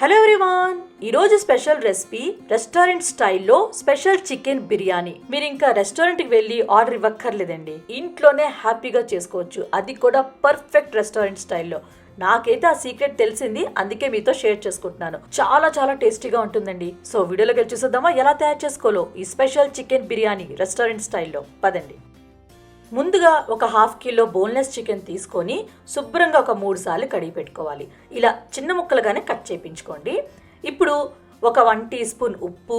Hello everyone ఈరోజు special recipe restaurant స్టైల్లో special chicken biryani. మీరు ఇంకా రెస్టారెంట్కి వెళ్ళి ఆర్డర్ ఇవ్వక్కర్లేదండి. ఇంట్లోనే హ్యాపీగా చేసుకోవచ్చు. అది కూడా పర్ఫెక్ట్ రెస్టారెంట్ స్టైల్లో నాకైతే ఆ సీక్రెట్ తెలిసింది. అందుకే మీతో షేర్ చేసుకుంటున్నాను. చాలా చాలా టేస్టీగా ఉంటుందండి. సో వీడియోలోకి వెళ్ళి చూసేద్దామా? ఎలా తయారు చేసుకోలో ఈ స్పెషల్ చికెన్ బిర్యానీ రెస్టారెంట్ స్టైల్లో పదండి. ముందుగా ఒక హాఫ్ కిలో బోన్లెస్ చికెన్ తీసుకొని శుభ్రంగా ఒక మూడు సార్లు కడిగి పెట్టుకోవాలి. ఇలా చిన్న ముక్కలుగానే కట్ చేయించుకోండి ఇప్పుడు ఒక వన్ టీ స్పూన్ ఉప్పు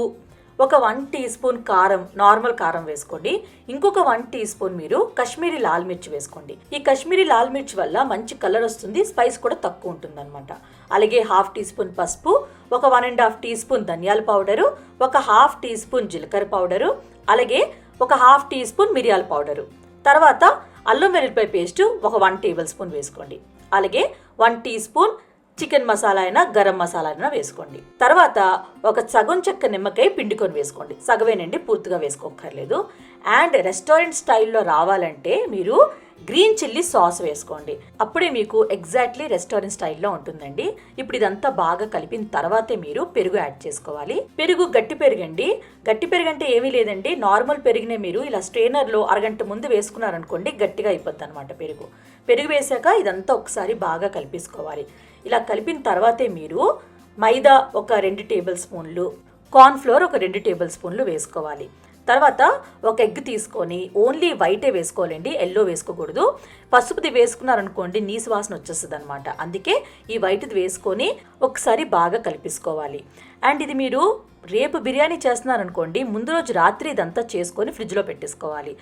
ఒక వన్ టీ స్పూన్ కారం నార్మల్ కారం వేసుకోండి. ఇంకొక వన్ టీ స్పూన్ మీరు కశ్మీరీ లాల్ మిర్చి వేసుకోండి. ఈ కశ్మీరీ లాల్ మిర్చి వల్ల మంచి కలర్ వస్తుంది స్పైస్ కూడా తక్కువ ఉంటుంది అనమాట అలాగే హాఫ్ టీ స్పూన్ పసుపు ఒక one and half teaspoon ధనియాల పౌడరు ఒక హాఫ్ టీ స్పూన్ జీలకర్ర పౌడరు అలాగే ఒక హాఫ్ టీ స్పూన్ మిరియాల పౌడరు. తర్వాత అల్లం వెల్లుల్లిపాయ పేస్ట్ ఒక వన్ టేబుల్ స్పూన్ వేసుకోండి. అలాగే one teaspoon chicken masala అయినా గరం మసాలా అయినా వేసుకోండి. తర్వాత ఒక సగం చెక్క నిమ్మకాయ పిండుకొని వేసుకోండి. సగమేనండి పూర్తిగా వేసుకోక్కర్లేదు. అండ్ రెస్టారెంట్ స్టైల్లో రావాలంటే మీరు గ్రీన్ చిల్లీ సాస్ వేసుకోండి. అప్పుడే మీకు ఎగ్జాక్ట్లీ రెస్టారెంట్ స్టైల్లో ఉంటుందండి. ఇప్పుడు ఇదంతా బాగా కలిపిన తర్వాతే మీరు పెరుగు యాడ్ చేసుకోవాలి. పెరుగు గట్టి పెరుగండి. గట్టి పెరుగు అంటే ఏమీ లేదండి. నార్మల్ పెరుగునే మీరు ఇలా స్ట్రెయినర్లో అరగంట ముందు వేసుకున్నారనుకోండి గట్టిగా అయిపోద్ది అనమాట పెరుగు. పెరుగు వేసాక ఇదంతా ఒకసారి బాగా కలిపేసుకోవాలి. ఇలా కలిపిన తర్వాతే మీరు మైదా ఒక రెండు టేబుల్ స్పూన్లు కార్న్ఫ్లోర్ ఒక రెండు టేబుల్ స్పూన్లు వేసుకోవాలి. తర్వాత ఒక ఎగ్ తీసుకొని ఓన్లీ వైటే వేసుకోవాలండి ఎల్లో వేసుకోకూడదు. పసుపుది వేసుకున్నారనుకోండి నీసు వాసన వచ్చేస్తుంది అనమాట అందుకే ఈ వైట్ది వేసుకొని ఒకసారి బాగా కలిపేసుకోవాలి. అండ్ ఇది మీరు రేపు బిర్యానీ చేస్తున్నారనుకోండి ముందు రోజు రాత్రి ఇదంతా చేసుకొని ఫ్రిడ్జ్లో పెట్టేసుకోవాలి.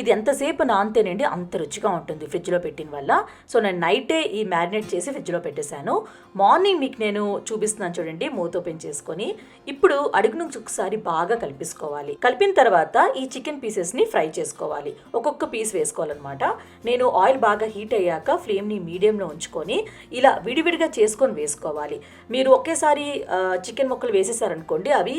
ఇది ఎంతసేపు నానితేనండి అంత రుచిగా ఉంటుంది ఫ్రిడ్జ్లో పెట్టిన వల్ల. సో నేను నైటే ఈ మ్యారినేట్ చేసి ఫ్రిడ్జ్లో పెట్టేశాను. మార్నింగ్ మీకు నేను చూపిస్తున్నాను చూడండి మూత ఓపెన్ చేసుకొని. ఇప్పుడు అడుగు నుంచి ఒకసారి బాగా కలిపేసుకోవాలి. కలిపిన తర్వాత ఈ చికెన్ పీసెస్ని ఫ్రై చేసుకోవాలి. ఒక్కొక్క పీస్ వేసుకోవాలన్నమాట. నేను ఆయిల్ బాగా హీట్ అయ్యాక ఫ్లేమ్ని మీడియంలో ఉంచుకొని ఇలా విడివిడిగా చేసుకొని వేసుకోవాలి. మీరు ఒకేసారి చికెన్ ముక్కలు వేసేసారనుకోండి అవి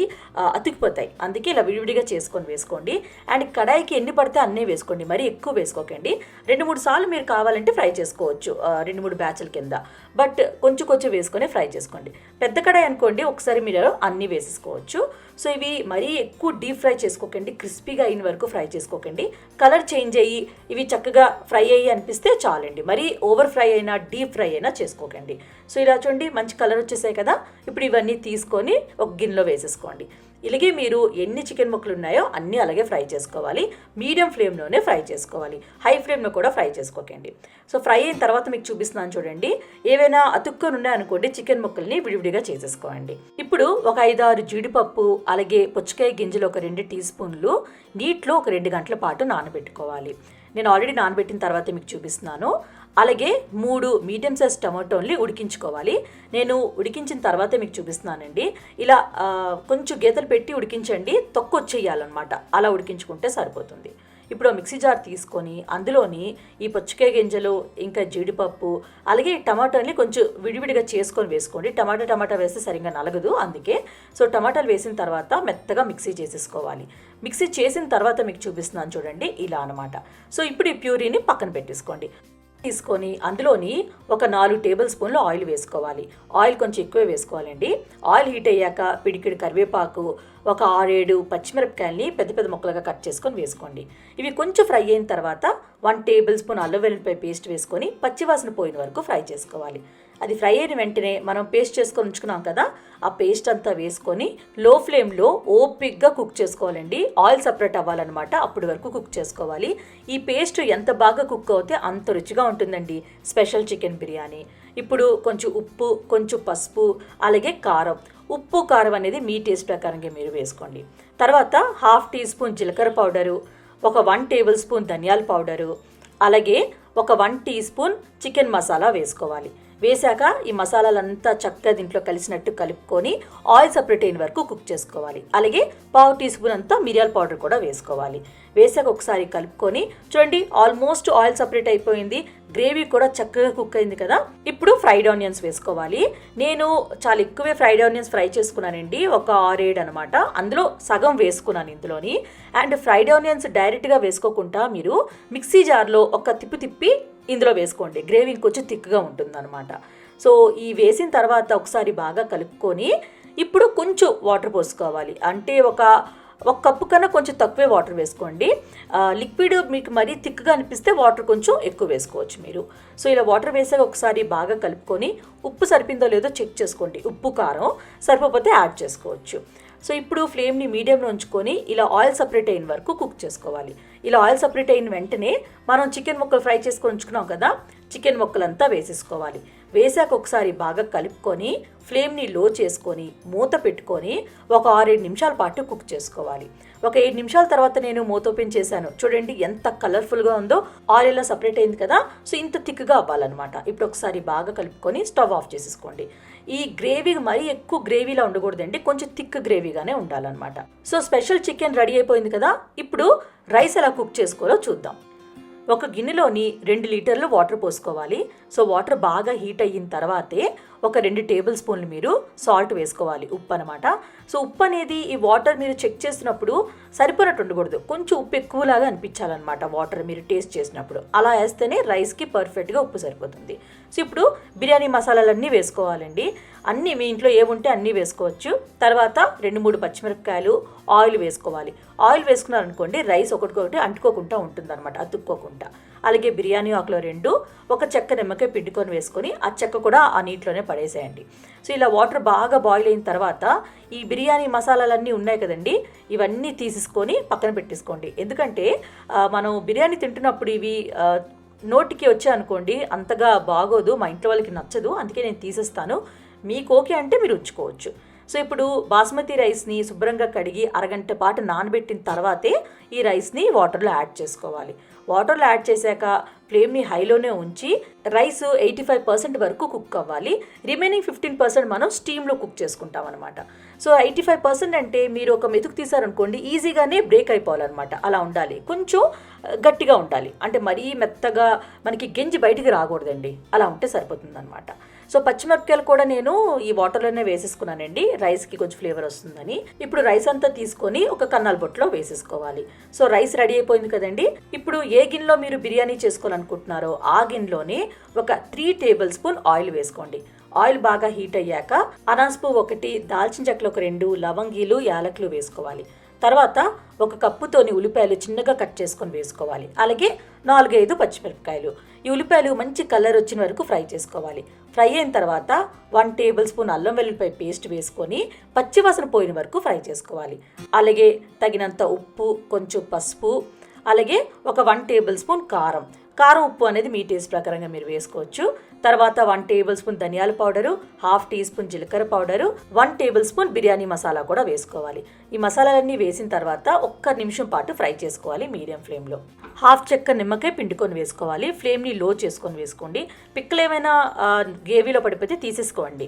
అతికిపోతాయి. అందుకే ఇలా విడివిడిగా చేసుకొని వేసుకోండి. అండ్ కడాయికి ఎన్ని పడితే అన్ని వేసుకోండి మరీ ఎక్కువ వేసుకోకండి. రెండు మూడు సార్లు మీరు కావాలంటే ఫ్రై చేసుకోవచ్చు రెండు మూడు బ్యాచ్ల కింద. బట్ కొంచెం కొంచెం వేసుకొని ఫ్రై చేసుకోండి. పెద్ద కడాయి అనుకోండి ఒకసారి మీరు అన్నీ వేసేసుకోవచ్చు. సో ఇవి మరీ ఎక్కువ డీప్ ఫ్రై చేసుకోకండి క్రిస్పీగా అయిన వరకు ఫ్రై చేసుకోకండి. కలర్ చేంజ్ అయ్యి ఇవి చక్కగా ఫ్రై అయ్యి అనిపిస్తే చాలండి. మరీ ఓవర్ ఫ్రై అయినా డీప్ ఫ్రై అయినా చేసుకోకండి. సో ఇలా చూడండి మంచి కలర్ వచ్చేసాయి కదా. ఇప్పుడు ఇవన్నీ తీసుకొని ఒక గిన్నెలో వేసేసుకోండి. ఇలాగే మీరు ఎన్ని చికెన్ ముక్కలు ఉన్నాయో అన్నీ అలాగే ఫ్రై చేసుకోవాలి. మీడియం ఫ్లేమ్లోనే ఫ్రై చేసుకోవాలి. హై ఫ్లేమ్లో కూడా ఫ్రై చేసుకోకండి. సో ఫ్రై అయిన తర్వాత మీకు చూపిస్తున్నాను చూడండి. ఏవైనా అతుక్కొని ఉన్నాయనుకోండి చికెన్ ముక్కల్ని విడివిడిగా చేసేసుకోండి. ఇప్పుడు ఒక ఐదారు జీడిపప్పు అలాగే పుచ్చకాయ గింజలు ఒక రెండు టీ స్పూన్లు నీటిలో ఒక రెండు గంటల పాటు నానబెట్టుకోవాలి. నేను ఆల్రెడీ నానబెట్టిన తర్వాత మీకు చూపిస్తున్నాను. అలాగే మూడు మీడియం సైజ్ టమాటోల్ని ఉడికించుకోవాలి. నేను ఉడికించిన తర్వాతే మీకు చూపిస్తున్నానండి. ఇలా కొంచెం గీతలు పెట్టి ఉడికించండి. తొక్కు వచ్చేయాలన్నమాట అలా ఉడికించుకుంటే సరిపోతుంది. ఇప్పుడు మిక్సీ జార్ తీసుకొని అందులోని ఈ పచ్చికాయ గింజలు ఇంకా జీడిపప్పు అలాగే టమాటాని కొంచెం విడివిడిగా చేసుకొని వేసుకోండి. టమాటా టమాటా వేస్తే సరిగ్గా నలగదు అందుకే. సో టమాటాలు వేసిన తర్వాత మెత్తగా మిక్సీ చేసేసుకోవాలి. మిక్సీ చేసిన తర్వాత మీకు చూపిస్తున్నాను చూడండి. ఇలా అనమాట సో ఇప్పుడు ఈ ప్యూరీని పక్కన పెట్టేసుకోండి. తీసుకొని అందులోని ఒక నాలుగు టేబుల్ స్పూన్లు ఆయిల్ వేసుకోవాలి. ఆయిల్ కొంచెం ఎక్కువే వేసుకోవాలండి. ఆయిల్ హీట్ అయ్యాక పిడికిడి కరివేపాకు ఒక ఆరేడు పచ్చిమిరపకాయల్ని పెద్ద పెద్ద ముక్కలుగా కట్ చేసుకొని వేసుకోండి. ఇవి కొంచెం ఫ్రై అయిన తర్వాత వన్ టేబుల్ స్పూన్ అల్లం వెల్లుల్లిపాయ పేస్ట్ వేసుకొని పచ్చివాసన పోయిన వరకు ఫ్రై చేసుకోవాలి. అది ఫ్రై అయిన వెంటనే మనం పేస్ట్ చేసుకొని ఉంచుకున్నాం కదా ఆ పేస్ట్ అంతా వేసుకొని లో ఫ్లేమ్లో ఓపిక్గా కుక్ చేసుకోవాలండి. ఆయిల్ సపరేట్ అవ్వాలన్నమాట అప్పటి వరకు కుక్ చేసుకోవాలి. ఈ పేస్ట్ ఎంత బాగా కుక్ అవుతే అంత రుచిగా ఉంటుందండి. స్పెషల్ చికెన్ బిర్యానీ ఇప్పుడు కొంచెం ఉప్పు కొంచెం పసుపు అలాగే కారం. ఉప్పు కారం అనేది మీ టేస్ట్ ప్రకారంగా మీరు వేసుకోండి. తర్వాత హాఫ్ టీ స్పూన్ జీలకర్ర పౌడరు ఒక వన్ టేబుల్ స్పూన్ ధనియాల పౌడరు అలాగే ఒక one teaspoon chicken masala వేసుకోవాలి. వేశాక ఈ మసాలాలంతా చక్కగా దీంట్లో కలిసినట్టు కలుపుకొని ఆయిల్ సపరేట్ అయిన వరకు కుక్ చేసుకోవాలి. అలాగే పావు టీ స్పూన్ అంతా మిరియాల పౌడర్ కూడా వేసుకోవాలి. వేసాక ఒకసారి కలుపుకొని చూడండి ఆల్మోస్ట్ ఆయిల్ సపరేట్ అయిపోయింది. గ్రేవీ కూడా చక్కగా కుక్ అయింది కదా. ఇప్పుడు ఫ్రైడ్ ఆనియన్స్ వేసుకోవాలి. నేను చాలా ఎక్కువే ఫ్రైడ్ ఆనియన్స్ ఫ్రై చేసుకున్నానండి. ఒక ఆరేడు అనమాట. అందులో సగం వేసుకున్నాను ఇందులోని. అండ్ ఫ్రైడ్ ఆనియన్స్ డైరెక్ట్గా వేసుకోకుండా మీరు మిక్సీ జార్లో ఒక తిప్పి తిప్పి ఇందులో వేసుకోండి. గ్రేవీ ఇంకొంచెం థిక్గా ఉంటుందన్నమాట. సో ఈ వేసిన తర్వాత ఒకసారి బాగా కలుపుకొని ఇప్పుడు కొంచెం వాటర్ పోసుకోవాలి. అంటే ఒక ఒక కప్పు కన్నా కొంచెం తక్కువే వాటర్ వేసుకోండి. లిక్విడ్ మీకు మరీ థిక్గా అనిపిస్తే వాటర్ కొంచెం ఎక్కువ వేసుకోవచ్చు మీరు. సో ఇలా వాటర్ వేసాక ఒకసారి బాగా కలుపుకొని ఉప్పు సరిపోయిందో లేదో చెక్ చేసుకోండి. ఉప్పు కారం సరిపోతే యాడ్ చేసుకోవచ్చు. సో ఇప్పుడు ఫ్లేమ్ని మీడియంలో ఉంచుకొని ఇలా ఆయిల్ సపరేట్ అయిన వరకు కుక్ చేసుకోవాలి. ఇలా ఆయిల్ సపరేట్ అయిన వెంటనే మనం చికెన్ ముక్కలు ఫ్రై చేసుకొని ఉంచుకున్నాం కదా చికెన్ ముక్కలంతా వేసేసుకోవాలి. వేసాక ఒకసారి బాగా కలుపుకొని ఫ్లేమ్ని లో చేసుకొని మూత పెట్టుకొని ఒక ఆరేడు నిమిషాల పాటు కుక్ చేసుకోవాలి. ఒక ఏడు నిమిషాల తర్వాత నేను మూత ఓపెన్ చేశాను. చూడండి ఎంత కలర్ఫుల్గా ఉందో. ఆయిల్ ఇలా సపరేట్ అయింది కదా. సో ఇంత థిక్గా అవ్వాలన్నమాట. ఇప్పుడు ఒకసారి బాగా కలుపుకొని స్టవ్ ఆఫ్ చేసేసుకోండి. ఈ గ్రేవీ మరీ ఎక్కువ గ్రేవీలా ఉండకూడదండి. కొంచెం థిక్ గ్రేవీగానే ఉండాలన్నమాట. సో స్పెషల్ చికెన్ రెడీ అయిపోయింది కదా. ఇప్పుడు రైస్ ఎలా కుక్ చేసుకోవాలో చూద్దాం. ఒక గిన్నెలోని రెండు లీటర్లు వాటర్ పోసుకోవాలి. సో వాటర్ బాగా హీట్ అయిన తర్వాతే ఒక రెండు టేబుల్ స్పూన్లు మీరు సాల్ట్ వేసుకోవాలి ఉప్పు అనమాట సో ఉప్పు అనేది ఈ వాటర్ మీరు చెక్ చేసినప్పుడు సరిపోనట్టు ఉండకూడదు. కొంచెం ఉప్పు ఎక్కువలాగా అనిపించాలన్నమాట వాటర్ మీరు టేస్ట్ చేసినప్పుడు. అలా వేస్తేనే రైస్కి పర్ఫెక్ట్గా ఉప్పు సరిపోతుంది. సో ఇప్పుడు బిర్యానీ మసాలాలన్నీ వేసుకోవాలండి. అన్నీ మీ ఇంట్లో ఏముంటే అన్నీ వేసుకోవచ్చు. తర్వాత రెండు మూడు పచ్చిమిరపకాయలు ఆయిల్ వేసుకోవాలి. ఆయిల్ వేసుకున్నారనుకోండి రైస్ ఒకటికొకటి అంటుకోకుండా ఉంటుందన్నమాట అతుక్కోకుండా. అలాగే బిర్యానీ ఆకులో రెండు ఒక చెక్క నిమ్మకాయ పిండుకొని వేసుకొని ఆ చెక్క కూడా ఆ నీటిలోనే పడేసేయండి. సో ఇలా వాటర్ బాగా బాయిల్ అయిన తర్వాత ఈ బిర్యానీ మసాలాలన్నీ ఉన్నాయి కదండి ఇవన్నీ తీసేసుకొని పక్కన పెట్టేసుకోండి. ఎందుకంటే మనం బిర్యానీ తింటున్నప్పుడు ఇవి నోటికి వచ్చే అనుకోండి అంతగా బాగోదు మా ఇంట్లో వాళ్ళకి నచ్చదు అందుకే నేను తీసేస్తాను. మీకు ఓకే అంటే మీరు ఉంచుకోవచ్చు. సో ఇప్పుడు బాస్మతి రైస్ని శుభ్రంగా కడిగి అరగంట పాటు నానబెట్టిన తర్వాతే ఈ రైస్ని వాటర్లో యాడ్ చేసుకోవాలి. వాటర్లో యాడ్ చేశాక ఫ్లేమ్ని హైలోనే ఉంచి రైస్ ఎయిటీ ఫైవ్ పర్సెంట్ వరకు కుక్ అవ్వాలి. రిమైనింగ్ ఫిఫ్టీన్ పర్సెంట్ మనం స్టీమ్లో కుక్ చేసుకుంటాం అనమాట సో ఎయిటీ ఫైవ్ పర్సెంట్ అంటే మీరు ఒక మెతుకు తీసారనుకోండి ఈజీగానే బ్రేక్ అయిపోవాలన్నమాట. అలా ఉండాలి. కొంచెం గట్టిగా ఉండాలి. అంటే మరీ మెత్తగా మనకి గెంజి బయటికి రాకూడదండి. అలా ఉంటే సరిపోతుంది సో పచ్చిమిరపకాయలు కూడా నేను ఈ వాటర్లోనే వేసేసుకున్నానండి. రైస్కి కొంచెం ఫ్లేవర్ వస్తుందని. ఇప్పుడు రైస్ అంతా తీసుకొని ఒక కన్నాల బొట్లో వేసేసుకోవాలి. సో రైస్ రెడీ అయిపోయింది కదండి. ఇప్పుడు ఏ గిన్నెలో మీరు బిర్యానీ చేసుకోవాలనుకుంటున్నారో ఆ గిన్నెలోనే ఒక త్రీ టేబుల్ స్పూన్ ఆయిల్ వేసుకోండి. ఆయిల్ బాగా హీట్ అయ్యాక అనాస్ పువ్వు ఒకటి దాల్చిన చెక్కలు ఒక రెండు లవంగీలు యాలకులు వేసుకోవాలి. తర్వాత ఒక కప్పుతోని ఉల్లిపాయలు చిన్నగా కట్ చేసుకొని వేసుకోవాలి. అలాగే నాలుగైదు పచ్చిమిరపకాయలు. ఈ ఉల్లిపాయలు మంచి కలర్ వచ్చిన వరకు ఫ్రై చేసుకోవాలి. ఫ్రై అయిన తర్వాత వన్ టేబుల్ స్పూన్ అల్లం వెల్లుల్లిపాయ పేస్ట్ వేసుకొని పచ్చివాసన పోయిన వరకు ఫ్రై చేసుకోవాలి. అలాగే తగినంత ఉప్పు కొంచెం పసుపు అలాగే ఒక వన్ టేబుల్ స్పూన్ కారం. కారం ఉప్పు అనేది మీ టేస్ట్ ప్రకారంగా మీరు వేసుకోవచ్చు. తర్వాత వన్ టేబుల్ స్పూన్ ధనియాల పౌడరు హాఫ్ టీ స్పూన్ జీలకర్ర powder one tablespoon biryani masala కూడా వేసుకోవాలి. ఈ మసాలాలన్నీ వేసిన తర్వాత ఒక్క నిమిషం పాటు ఫ్రై చేసుకోవాలి మీడియం ఫ్లేమ్లో హాఫ్ చెక్క నిమ్మకాయ పిండుకొని వేసుకోవాలి. ఫ్లేమ్ని లో చేసుకొని వేసుకోండి. పిక్కలు ఏమైనా గ్రేవీలో పడిపోతే తీసేసుకోండి.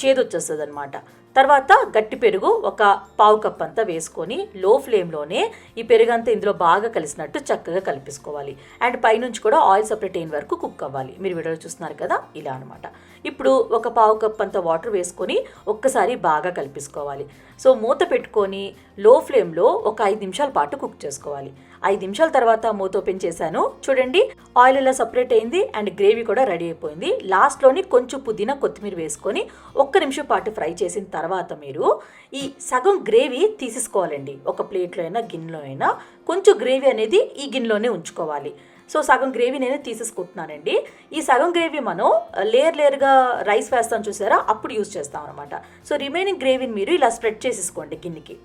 చేదు వచ్చేస్తుంది అనమాట తర్వాత గట్టి పెరుగు ఒక పావు కప్ అంతా వేసుకొని లో ఫ్లేమ్లోనే ఈ పెరుగు అంతా ఇందులో బాగా కలిసినట్టు చక్కగా కలిపేసుకోవాలి. అండ్ పైనుంచి కూడా ఆయిల్ సపరేట్ అయిన వరకు కుక్ అవ్వాలి. మీరు వీడియోలో చూస్తున్నారు కదా ఇలా అనమాట ఇప్పుడు ఒక పావు కప్ అంత వాటర్ వేసుకొని ఒక్కసారి బాగా కలిపేసుకోవాలి. సో మూత పెట్టుకొని లో ఫ్లేమ్లో ఒక ఐదు నిమిషాల పాటు కుక్ చేసుకోవాలి. ఐదు నిమిషాల తర్వాత మూత ఓపెన్ చేశాను. చూడండి ఆయిల్ ఇలా సపరేట్ అయింది అండ్ గ్రేవీ కూడా రెడీ అయిపోయింది. లాస్ట్లోని కొంచెం పుదీనా కొత్తిమీర వేసుకొని ఒక్క నిమిషం పాటు ఫ్రై చేసిన తర్వాత మీరు ఈ సగం గ్రేవీ తీసేసుకోవాలండి. ఒక ప్లేట్లో అయినా గిన్నెలో అయినా. కొంచెం గ్రేవీ అనేది ఈ గిన్నెలోనే ఉంచుకోవాలి. సో సగం గ్రేవీ నేను తీసేసుకుంటున్నానండి. ఈ సగం గ్రేవీ మనం లేయర్ లేయర్గా రైస్ వేస్తాం చూసారా? అప్పుడు యూజ్ చేస్తాం అనమాట సో రిమైనింగ్ గ్రేవీని మీరు ఇలా స్ప్రెడ్ చేసేసుకోండి గిన్నెకి.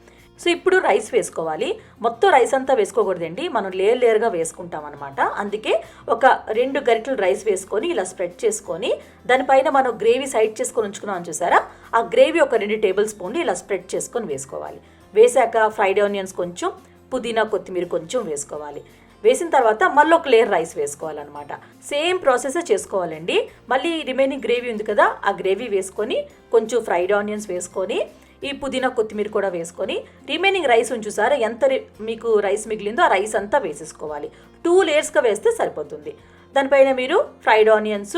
సో ఇప్పుడు రైస్ వేసుకోవాలి. మొత్తం రైస్ అంతా వేసుకోకూడదండి. మనం లేయర్ లేయర్గా వేసుకుంటాం అనమాట అందుకే ఒక రెండు గరిటెలు రైస్ వేసుకొని ఇలా స్ప్రెడ్ చేసుకొని దానిపైన మనం గ్రేవీ సైడ్ చేసుకొని ఉంచుకున్నాం చూసారా? ఆ గ్రేవీ ఒక రెండు టేబుల్ స్పూన్లు ఇలా స్ప్రెడ్ చేసుకొని వేసుకోవాలి. వేసాక ఫ్రైడ్ ఆనియన్స్ కొంచెం పుదీనా కొత్తిమీర కొంచెం వేసుకోవాలి. వేసిన తర్వాత మళ్ళీ ఒక లేయర్ రైస్ వేసుకోవాలన్నమాట. సేమ్ ప్రాసెస్ చేసుకోవాలండి. మళ్ళీ రిమైనింగ్ గ్రేవీ ఉంది కదా ఆ గ్రేవీ వేసుకొని కొంచెం ఫ్రైడ్ ఆనియన్స్ వేసుకొని ఈ పుదీనా కొత్తిమీర కూడా వేసుకొని రిమైనింగ్ రైస్ ఉంచుసారా ఎంత మీకు రైస్ మిగిలిందో ఆ రైస్ అంతా వేసేసుకోవాలి. టూ లేయర్స్గా వేస్తే సరిపోతుంది. దానిపైన మీరు ఫ్రైడ్ ఆనియన్స్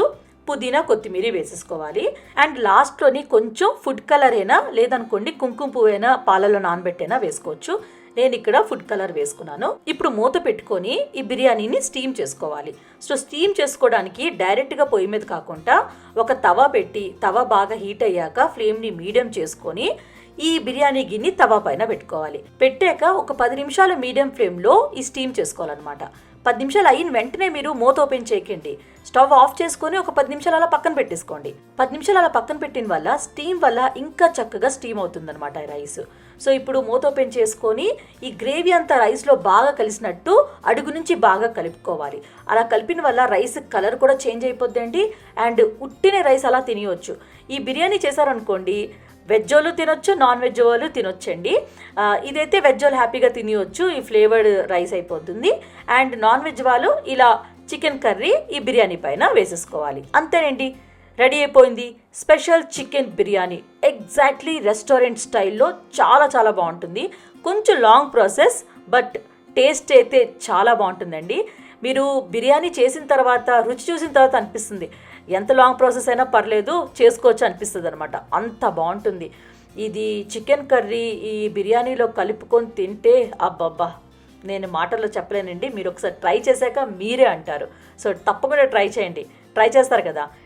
పుదీనా కొత్తిమీర వేసేసుకోవాలి. అండ్ లాస్ట్లోని కొంచెం ఫుడ్ కలర్ అయినా లేదనుకోండి కుంకుమ పువ్వు అయినా పాలలో నానబెట్టైనా వేసుకోవచ్చు. నేను ఇక్కడ ఫుడ్ కలర్ వేసుకున్నాను. ఇప్పుడు మూత పెట్టుకొని ఈ బిర్యానీని స్టీమ్ చేసుకోవాలి. సో స్టీమ్ చేసుకోవడానికి డైరెక్ట్గా పొయ్యి మీద కాకుండా ఒక తవా పెట్టి తవా బాగా హీట్ అయ్యాక ఫ్లేమ్ని మీడియం చేసుకొని ఈ బిర్యానీ గిన్నె తవా పైన పెట్టుకోవాలి. పెట్టాక ఒక పది నిమిషాలు మీడియం ఫ్లేమ్లో ఈ స్టీమ్ చేసుకోవాలన్నమాట. పది నిమిషాలు అయిన వెంటనే మీరు మూత ఓపెన్ చేయకండి. స్టవ్ ఆఫ్ చేసుకొని ఒక పది నిమిషాలు అలా పక్కన పెట్టేసుకోండి. పది నిమిషాలు అలా పక్కన పెట్టిన వల్ల స్టీమ్ వల్ల ఇంకా చక్కగా స్టీమ్ అవుతుందన్నమాట ఈ రైస్ సో ఇప్పుడు మూత ఓపెన్ చేసుకొని ఈ గ్రేవీ అంతా రైస్లో బాగా కలిసినట్టు అడుగు నుంచి బాగా కలుపుకోవాలి. అలా కలిపిన వల్ల రైస్ కలర్ కూడా చేంజ్ అయిపోద్దండి. అండ్ ఉట్టిన రైస్ అలా తినవచ్చు ఈ బిర్యానీ చేశారనుకోండి వెజ్ వాళ్ళు తినొచ్చు నాన్ వెజ్ వాళ్ళు తినొచ్చండి. ఇదైతే వెజ్ వాళ్ళు హ్యాపీగా తినవచ్చు ఈ ఫ్లేవర్డ్ రైస్ అయిపోతుంది. అండ్ నాన్ వెజ్ వాళ్ళు ఇలా చికెన్ కర్రీ ఈ బిర్యానీ పైన వేసేసుకోవాలి. అంతేనండి. రెడీ అయిపోయింది. Special chicken biryani. Exactly restaurant స్టైల్లో చాలా చాలా బాగుంటుంది. కొంచెం లాంగ్ ప్రాసెస్ బట్ టేస్ట్ అయితే చాలా బాగుంటుందండి. మీరు బిర్యానీ చేసిన తర్వాత రుచి చూసిన తర్వాత అనిపిస్తుంది. ఎంత లాంగ్ ప్రాసెస్ అయినా పర్లేదు చేసుకోవచ్చు అనిపిస్తుంది అనమాట అంత బాగుంటుంది. ఇది చికెన్ కర్రీ ఈ బిర్యానీలో కలుపుకొని తింటే అబ్బబ్బా! నేను మాటల్లో చెప్పలేనండి. మీరు ఒకసారి ట్రై చేశాక మీరే అంటారు. సో తప్పకుండా ట్రై చేయండి. ట్రై చేస్తారు కదా.